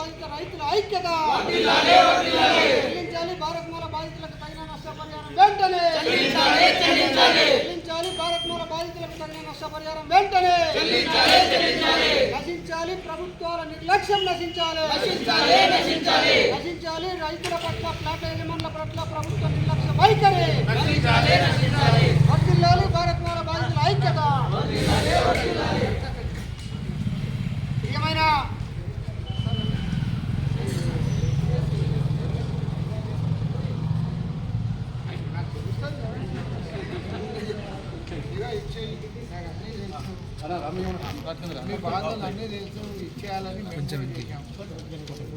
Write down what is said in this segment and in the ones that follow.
బాధిత రైతుల ఐక్యత. చెల్లించాలి భారత్ మాల బాధితులకు తగిన నష్టపరిహారం వెంటనే. చెల్లించాలి భారత్ మాల బాధితులకు తగిన నష్టపరిహారం వెంటనే. నశించాలి ప్రభుత్వాల నిర్లక్ష్యం నశించాలి. నశించాలి రైతుల పట్ల ప్లాట్ యజమానుల పట్ల ప్రభుత్వ నిర్లక్ష్యం వైఖరి. మీ బాధలు అన్నీ తెలుసు ఇచ్చేయాలని మేము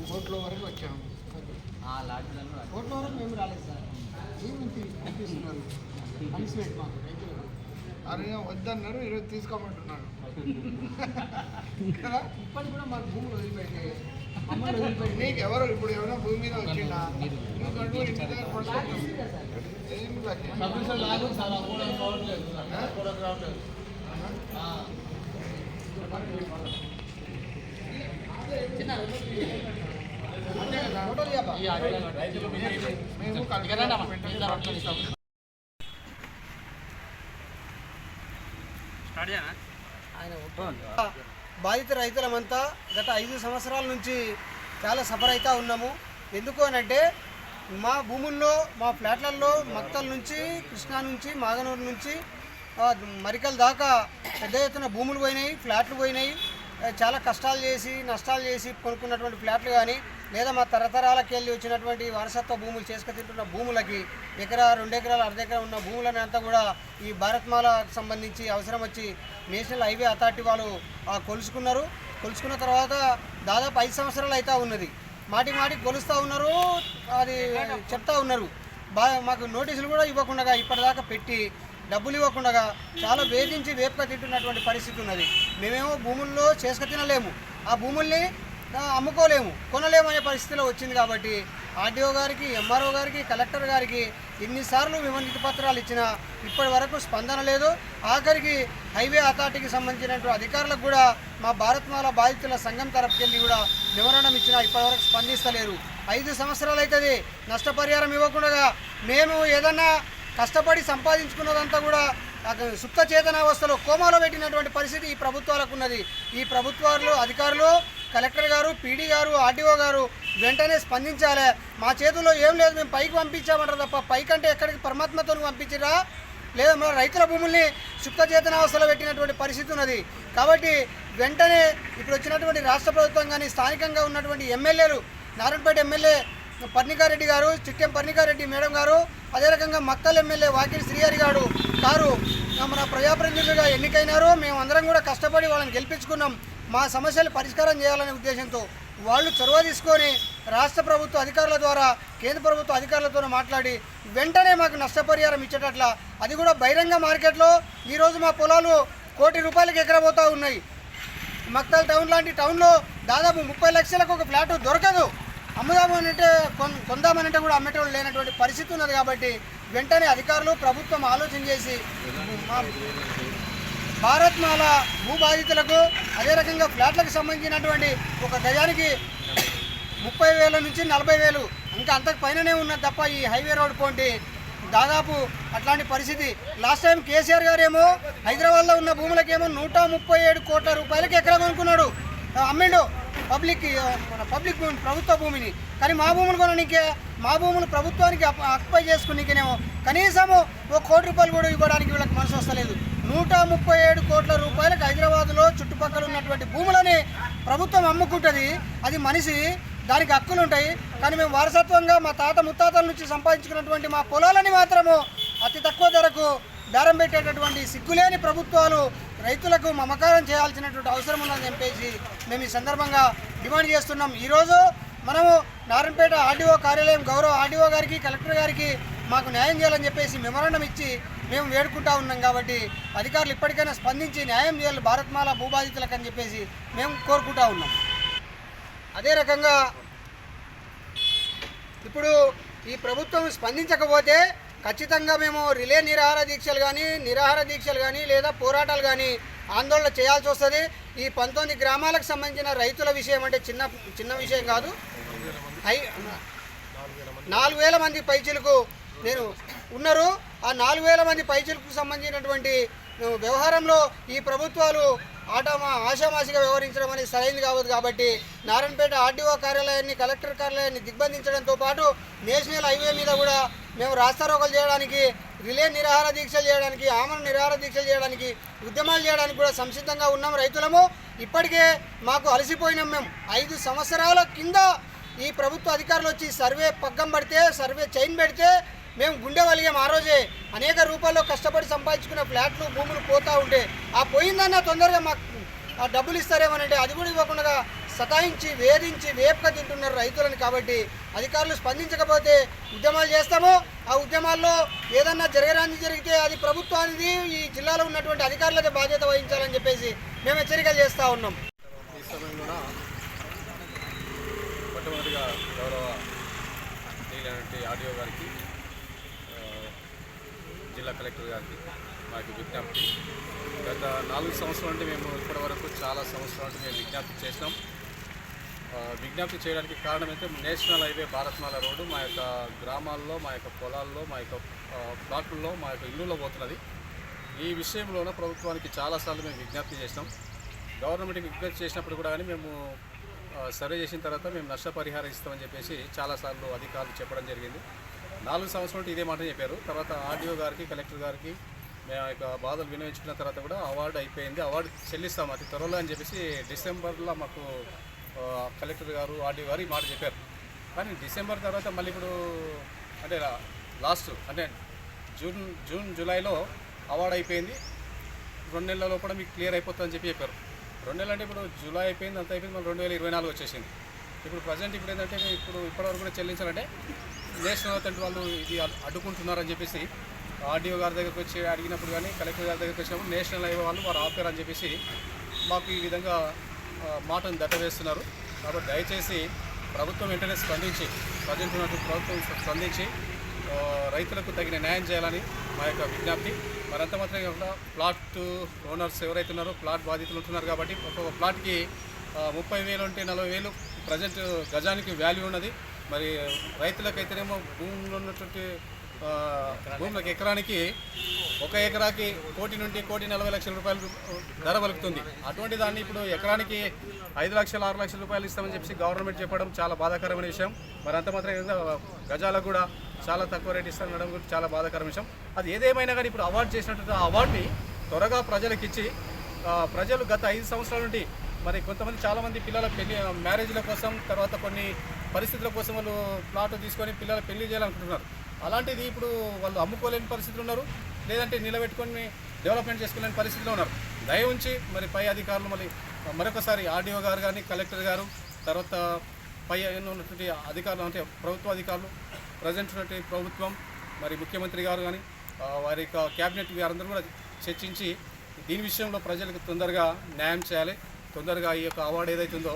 కోట్ల వరకు వచ్చాము కోట్ల వరకు మేము రాలేదు సార్ ఏమి తీ- మాకు రైతులకు అరే వద్దన్నారు ఈరోజు తీసుకోమంటున్నారు కదా ఇప్పటికి కూడా మాకు భూములు వదిలిపెట్టి మమ్మల్ని వదిలిపెట్టి నీకు ఎవరు ఇప్పుడు ఎవరైనా భూమి మీద వచ్చిందా నీకంటూ ఇంటి దగ్గర పడుకుంటాం ఏం లక్ష్యం? అంతే కదా? ఫోటోలు ఇవ్వబ్బా. మేము బాధిత రైతులమంతా గత ఐదు సంవత్సరాల నుంచి చాలా సఫర్ అవుతూ ఉన్నాము. ఎందుకు అంటే మా భూముల్లో మా ఫ్లాట్లలో మక్తల నుంచి కృష్ణా నుంచి మాగనూరు నుంచి మరికల్ దాకా పెద్ద ఎత్తున భూములు పోయినాయి ఫ్లాట్లు పోయినాయి. చాలా కష్టాలు చేసి నష్టాలు చేసి కొనుక్కున్నటువంటి ఫ్లాట్లు కానీ లేదా మా తరతరాలకు వెళ్ళి వచ్చినటువంటి వారసత్వ భూములు చేసుకు తింటున్న భూములకి ఎకరా రెండు ఎకరాలు అర్ధ ఎకరా ఉన్న భూములని అంతా కూడా ఈ భారత్మాలకు సంబంధించి అవసరం వచ్చి నేషనల్ హైవే అథారిటీ వాళ్ళు కొలుసుకున్నారు. కొలుసుకున్న తర్వాత దాదాపు ఐదు సంవత్సరాలు అయితే ఉన్నది. మాటి మాటి కొలుస్తూ ఉన్నారు అది చెప్తా ఉన్నారు. బా మాకు నోటీసులు కూడా ఇవ్వకుండా ఇప్పటిదాకా పెట్టి డబ్బులు ఇవ్వకుండా చాలా వేధించి వేపక తింటున్నటువంటి పరిస్థితి ఉన్నది. మేమేమో భూముల్లో చేసుక తినలేము. ఆ భూముల్ని అమ్ముకోలేము కొనలేము అనే పరిస్థితిలో వచ్చింది కాబట్టి ఆర్డీఓ గారికి ఎంఆర్ఓ గారికి కలెక్టర్ గారికి ఎన్నిసార్లు విమర్శిత పత్రాలు ఇచ్చినా ఇప్పటి వరకు స్పందన లేదు. ఆఖరికి హైవే అథారిటీకి సంబంధించినటువంటి అధికారులకు కూడా మా భారత్మాల బాధితుల సంఘం తరపుకెళ్ళి కూడా వివరణం ఇచ్చినా ఇప్పటివరకు స్పందిస్తలేరు. ఐదు సంవత్సరాలు అవుతుంది నష్టపరిహారం ఇవ్వకుండా మేము ఏదన్నా కష్టపడి సంపాదించుకున్నదంతా కూడా సుప్త చేతనావస్థలో కోమాలో పెట్టినటువంటి పరిస్థితి ఈ ప్రభుత్వాలకు ఉన్నది. ఈ ప్రభుత్వాలు అధికారులు కలెక్టర్ గారు పీడీ గారు ఆర్డీఓ గారు వెంటనే స్పందించాలి. మా చేతుల్లో ఏం లేదు మేము పైకి పంపించామంటారు తప్ప పైకంటే ఎక్కడికి పరమాత్మతో పంపించరా? లేదా మన రైతుల భూముల్ని సుప్త చేతనావస్థలో పెట్టినటువంటి పరిస్థితి ఉన్నది. కాబట్టి వెంటనే ఇప్పుడు వచ్చినటువంటి రాష్ట్ర ప్రభుత్వం కానీ స్థానికంగా ఉన్నటువంటి ఎమ్మెల్యేలు నారాయణపేట ఎమ్మెల్యే పర్ణికారెడ్డి గారు చిట్టెం పర్ణికారెడ్డి మేడం గారు అదే రకంగా మక్కల్ ఎమ్మెల్యే వాకిడి శ్రీహరి గారు గారు మన ప్రజాప్రతినిధులుగా ఎన్నికైనారు. మేము అందరం కూడా కష్టపడి వాళ్ళని గెలిపించుకున్నాం. మా సమస్యలు పరిష్కారం చేయాలనే ఉద్దేశంతో వాళ్ళు చొరవ తీసుకొని రాష్ట్ర ప్రభుత్వ అధికారుల ద్వారా కేంద్ర ప్రభుత్వ అధికారులతో మాట్లాడి వెంటనే మాకు నష్టపరిహారం ఇచ్చేటట్ల అది కూడా బహిరంగ మార్కెట్లో ఈరోజు మా పొలాలు కోటి రూపాయలకు ఎగరబోతూ ఉన్నాయి. మక్తల్ టౌన్ లాంటి టౌన్లో దాదాపు ముప్పై లక్షలకు ఒక ఫ్లాట్ దొరకదు. అమ్ముదామనంటే కొన్ కొందామనంటే కూడా అమ్మేటోళ్ళు లేనటువంటి పరిస్థితి ఉన్నది కాబట్టి వెంటనే అధికారులు ప్రభుత్వం ఆలోచన చేసి భారత్ మాల భూ బాధితులకు అదే రకంగా ఫ్లాట్లకు సంబంధించినటువంటి ఒక గజానికి ముప్పై వేల నుంచి నలభై వేలు ఇంకా అంతకు పైననే ఉన్నది తప్ప ఈ హైవే రోడ్ పోంటి దాదాపు అట్లాంటి పరిస్థితి. లాస్ట్ టైం కేసీఆర్ గారేమో హైదరాబాద్లో ఉన్న భూములకేమో నూట ముప్పై ఏడు కోట్ల రూపాయలకి ఎకరం కొనుక్కున్నాడు. అమ్మిండు. పబ్లిక్ మన పబ్లిక్ భూమి ప్రభుత్వ భూమిని. కానీ మా భూములు కొనడానికే మా భూములు ప్రభుత్వానికి అక్పై ఆక్యుపై కనీసము ఒక కోటి రూపాయలు కూడా ఇవ్వడానికి వీళ్ళకి మనసు వస్తలేదు. నూట ముప్పై ఏడు కోట్ల రూపాయలకు హైదరాబాద్లో చుట్టుపక్కల ఉన్నటువంటి భూములని ప్రభుత్వం అమ్ముకుంటుంది. అది మనిషి దానికి హక్కులు ఉంటాయి. కానీ మేము వారసత్వంగా మా తాత ముత్తాతల నుంచి సంపాదించుకున్నటువంటి మా పొలాలని మాత్రము అతి తక్కువ ధరకు బేరం పెట్టేటటువంటి సిగ్గులేని ప్రభుత్వాలు రైతులకు మమకారం చేయాల్సినటువంటి అవసరం ఉందని చెప్పేసి మేము ఈ సందర్భంగా డిమాండ్ చేస్తున్నాం. ఈరోజు మనము నారాయణపేట ఆర్డీఓ కార్యాలయం గౌరవ ఆర్డీఓ గారికి కలెక్టర్ గారికి మాకు న్యాయం చేయాలని చెప్పేసి మెమరాండం ఇచ్చి మేము వేడుకుంటా ఉన్నాం కాబట్టి అధికారులు ఇప్పటికైనా స్పందించి న్యాయం చేయాలి భారత్మాల భూబాధితులకు అని చెప్పేసి మేము కోరుకుంటా ఉన్నాం. అదే రకంగా ఇప్పుడు ఈ ప్రభుత్వం స్పందించకపోతే ఖచ్చితంగా మేము రిలే నిరాహార దీక్షలు కానీ నిరాహార దీక్షలు కానీ లేదా పోరాటాలు కానీ ఆందోళన చేయాల్సి వస్తుంది. ఈ పంతొమ్మిది గ్రామాలకు సంబంధించిన రైతుల విషయం అంటే చిన్న చిన్న విషయం కాదు. హై నాలుగు వేల మంది పైచీలకు నేను ఉన్నారు. ఆ నాలుగు వేల మంది పైచలకు సంబంధించినటువంటి వ్యవహారంలో ఈ ప్రభుత్వాలు ఆటమా ఆషామాషిగా వ్యవహరించడం అనేది సరైంది కావద్దు కాబట్టి నారాయణపేట ఆర్డీఓ కార్యాలయాన్ని కలెక్టర్ కార్యాలయాన్ని దిగ్బంధించడంతో పాటు నేషనల్ హైవే మీద కూడా మేము రాస్తారోకలు చేయడానికి రిలే నిరాహార దీక్షలు చేయడానికి ఆమరణ నిరాహార దీక్షలు చేయడానికి ఉద్యమాలు చేయడానికి కూడా సంసిద్ధంగా ఉన్నాం రైతులము. ఇప్పటికే మాకు అలసిపోయినాం మేము. ఐదు సంవత్సరాల కింద ఈ ప్రభుత్వ అధికారులు వచ్చి సర్వే పగ్గం పడితే సర్వే చైన్ పెడితే మేము గుండె వలిగాం ఆ రోజే. అనేక రూపాల్లో కష్టపడి సంపాదించుకున్న ఫ్లాట్లు భూములు పోతూ ఉంటే ఆ పోయిందన్న తొందరగా మాకు ఆ డబ్బులు ఇస్తారేమోనంటే అది కూడా ఇవ్వకుండా సతాయించి వేధించి వేపక తింటున్నారు రైతులను కాబట్టి అధికారులు స్పందించకపోతే ఉద్యమాలు చేస్తాము. ఆ ఉద్యమాల్లో ఏదన్నా జరగరాని జరిగితే అది ప్రభుత్వానికి ఈ జిల్లాలో ఉన్నటువంటి అధికారులకి బాధ్యత వహించాలని చెప్పేసి మేము హెచ్చరికలు చేస్తూ ఉన్నాం. ఈ మొట్టమొదటిగా గౌరవ ఆడియో గారికి జిల్లా కలెక్టర్ గారికి మాకు విజ్ఞప్తి. గత నాలుగు సంవత్సరాలు అంటే మేము ఇప్పటి వరకు చాలా సంవత్సరాలు అంటే మేము విజ్ఞప్తి చేసినాం. విజ్ఞప్తి చేయడానికి కారణం అయితే నేషనల్ హైవే భారత్మాల రోడ్డు మా యొక్క గ్రామాల్లో మా యొక్క పొలాల్లో మా యొక్క ఆ, ప్లాట్లలో మా యొక్క ఇల్లులో పోతున్నది. ఈ విషయంలోన ప్రభుత్వానికి చాలాసార్లు మేము విజ్ఞప్తి చేసినాం. గవర్నమెంట్కి విజ్ఞప్తి చేసినప్పుడు కూడా కానీ మేము సర్వే చేసిన తర్వాత మేము నష్టపరిహారం ఇస్తామని చెప్పేసి చాలాసార్లు అధికారులు చెప్పడం జరిగింది. నాలుగు సంవత్సరాలు ఇదే మాట చెప్పారు. తర్వాత ఆర్డీఓ గారికి కలెక్టర్ గారికి మేము ఆ యొక్క బాధలు వినియోగించుకున్న తర్వాత కూడా అవార్డు అయిపోయింది. అవార్డు చెల్లిస్తాం అతి త్వరలో అని చెప్పేసి డిసెంబర్లో మాకు కలెక్టర్ గారు ఆర్డీఓ గారు ఈ మాట చెప్పారు. కానీ డిసెంబర్ తర్వాత మళ్ళీ ఇప్పుడు అంటే లాస్ట్ అంటే జూన్ జూన్ జూలైలో అవార్డు అయిపోయింది. రెండు నెలలలో కూడా మీకు క్లియర్ అయిపోతుందని చెప్పి చెప్పారు. రెండు నెలలు అంటే ఇప్పుడు జూలై అయిపోయింది అంత అయిపోయింది మళ్ళీ రెండు వేల ఇరవై నాలుగు వచ్చేసింది. ఇప్పుడు ప్రజెంట్ ఇప్పుడు ఏంటంటే ఇప్పుడు ఇప్పటివరకు కూడా చెల్లించాలంటే నేషనల్ అథారిటీ వాళ్ళు ఇది అడ్డుకుంటున్నారని చెప్పేసి ఆర్డీఓ గారి దగ్గరికి వచ్చి అడిగినప్పుడు కానీ కలెక్టర్ గారి దగ్గరికి వచ్చినప్పుడు నేషనల్ హైవే వాళ్ళు వారు ఆపారని చెప్పేసి మాకు ఈ విధంగా మాటను దట్టవేస్తున్నారు కాబట్టి దయచేసి ప్రభుత్వం వెంటనే స్పందించి ప్రజెంట్ ఉన్నటువంటి ప్రభుత్వం స్పందించి రైతులకు తగిన న్యాయం చేయాలని మా యొక్క విజ్ఞప్తి. మరంత మాత్రమే కాకుండా ప్లాట్ ఓనర్స్ ఎవరైతే ఉన్నారో ప్లాట్ బాధితులు ఉంటున్నారు కాబట్టి ఒక్కొక్క ప్లాట్కి ముప్పై వేలు ఉంటే నలభై వేలు ప్రజెంట్ గజానికి వాల్యూ ఉన్నది. మరి రైతులకైతేనేమో భూమిలో ఉన్నటువంటి భూములకు ఎకరానికి ఒక ఎకరాకి కోటి నుండి కోటి నలభై లక్షల రూపాయలు ధర పలుకుతుంది. అటువంటి దాన్ని ఇప్పుడు ఎకరానికి ఐదు లక్షలు ఆరు లక్షల రూపాయలు ఇస్తామని చెప్పి గవర్నమెంట్ చెప్పడం చాలా బాధాకరమైన విషయం. మరి అంత మాత్రం గజాలకు కూడా చాలా తక్కువ రేట్ ఇస్తానడం కూడా చాలా బాధాకరమైన విషయం. అది ఏదేమైనా కానీ ఇప్పుడు అవార్డు చేసినట్టు ఆ అవార్డుని త్వరగా ప్రజలకు ఇచ్చి ప్రజలు గత ఐదు సంవత్సరాల నుండి మరి కొంతమంది చాలామంది పిల్లల పెళ్ళి మ్యారేజ్ల కోసం తర్వాత కొన్ని పరిస్థితుల కోసం వాళ్ళు ప్లాట్ తీసుకొని పిల్లల పెళ్ళి చేయాలనుకుంటున్నారు. అలాంటిది ఇప్పుడు వాళ్ళు అమ్ముకోలేని పరిస్థితులు ఉన్నారు లేదంటే నిలబెట్టుకొని డెవలప్మెంట్ చేసుకోలేని పరిస్థితిలో ఉన్నారు. దయ ఉంచి మరి పై అధికారులు మళ్ళీ మరొకసారి ఆర్డీఓ గారు కానీ కలెక్టర్ గారు తర్వాత పై ఉన్నటువంటి అధికారులు అంటే ప్రభుత్వ అధికారులు ప్రజెంట్ ఉన్నటువంటి ప్రభుత్వం మరి ముఖ్యమంత్రి గారు కానీ వారి యొక్క క్యాబినెట్ గారందరూ కూడా చర్చించి దీని విషయంలో ప్రజలకు తొందరగా న్యాయం చేయాలి. తొందరగా ఈ యొక్క అవార్డు ఏదైతే ఉందో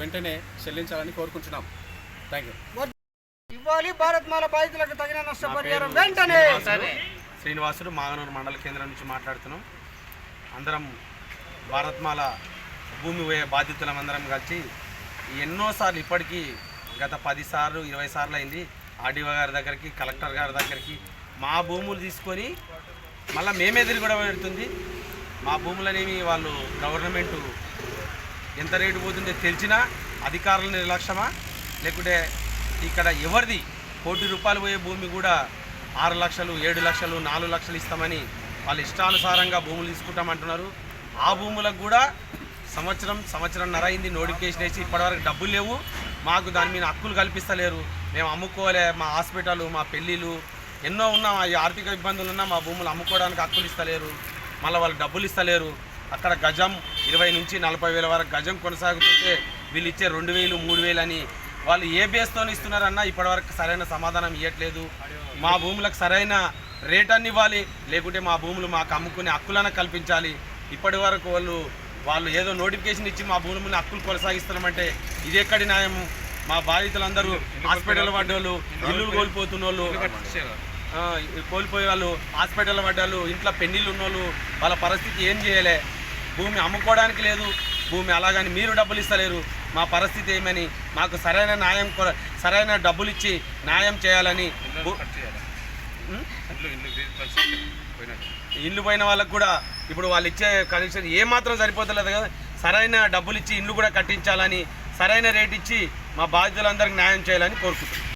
వెంటనే చెల్లించాలని కోరుకుంటున్నాం. థ్యాంక్ యూ ఇవ్వాలి భారత్ మాల బాధితులకు తగిన నష్టపరిహారం వెంటనే! శ్రీనివాసుడు. మాగనూరు మండల కేంద్రం నుంచి మాట్లాడుతున్నాం. అందరం భారత్మాల భూమి పోయే బాధితులం అందరం కలిసి ఎన్నోసార్లు ఇప్పటికీ గత పది సార్లు ఇరవై సార్లు అయింది. ఆర్డీఓ గారి దగ్గరికి కలెక్టర్ గారి దగ్గరికి మా భూములు తీసుకొని మళ్ళీ మేమే కూడా పెడుతుంది. మా భూములనేవి వాళ్ళు గవర్నమెంటు ఎంత రేటు పోతుందో తెలిసినా అధికారుల నిర్లక్ష్యమా? లేకుంటే ఇక్కడ ఎవరిది కోటి రూపాయలు పోయే భూమి కూడా ఆరు లక్షలు ఏడు లక్షలు నాలుగు లక్షలు ఇస్తామని వాళ్ళు ఇష్టానుసారంగా భూములు తీసుకుంటామంటున్నారు. ఆ భూములకు కూడా సంవత్సరం సంవత్సరం నరైంది నోటిఫికేషన్ వేసి ఇప్పటివరకు డబ్బులు లేవు. మాకు దాని మీద హక్కులు కల్పిస్తలేరు. మేము అమ్ముకోలే మా హాస్పిటల్ మా పెళ్ళిళ్ళు. ఎన్నో ఉన్నా మా ఆర్థిక ఇబ్బందులు ఉన్నా మా భూములు అమ్ముకోవడానికి హక్కులు ఇస్తలేరు. మళ్ళీ వాళ్ళు డబ్బులు ఇస్తలేరు. అక్కడ గజం ఇరవై నుంచి నలభై వేల వరకు గజం కొనసాగుతుంటే వీళ్ళు ఇచ్చే రెండు వేలు మూడు వేలు అని వాళ్ళు ఏ బేస్తో ఇస్తున్నారన్నా ఇప్పటివరకు సరైన సమాధానం ఇవ్వట్లేదు మా భూములకు సరైన రేట్ అన్ని ఇవ్వాలి. లేకుంటే మా భూములు మాకు అమ్ముకునే హక్కులను కల్పించాలి. ఇప్పటి వరకు వాళ్ళు వాళ్ళు ఏదో నోటిఫికేషన్ ఇచ్చి మా భూములను హక్కులు కొనసాగిస్తున్నామంటే ఇది ఎక్కడి న్యాయము? మా బాధితులందరూ హాస్పిటల్ పడ్డోళ్ళు ఇల్లు కోల్పోతున్న వాళ్ళు కోల్పోయే వాళ్ళు హాస్పిటల్ పడ్డాళ్ళు ఇంట్లో పెళ్ళిళ్ళు ఉన్నోళ్ళు వాళ్ళ పరిస్థితి ఏం చేయలే. భూమి అమ్ముకోవడానికి లేదు. భూమి అలాగని మీరు డబ్బులు ఇస్తలేరు. మా పరిస్థితి ఏమని? మాకు సరైన న్యాయం సరైన డబ్బులు ఇచ్చి న్యాయం చేయాలని? ఇల్లు పోయిన వాళ్ళకు కూడా ఇప్పుడు వాళ్ళు ఇచ్చే కనెక్షన్ ఏ మాత్రం సరిపోతలేదు కదా. సరైన డబ్బులు ఇచ్చి ఇల్లు కూడా కట్టించాలని సరైన రేట్ ఇచ్చి మా బాధితులందరికీ న్యాయం చేయాలని కోరుకుంటున్నాం.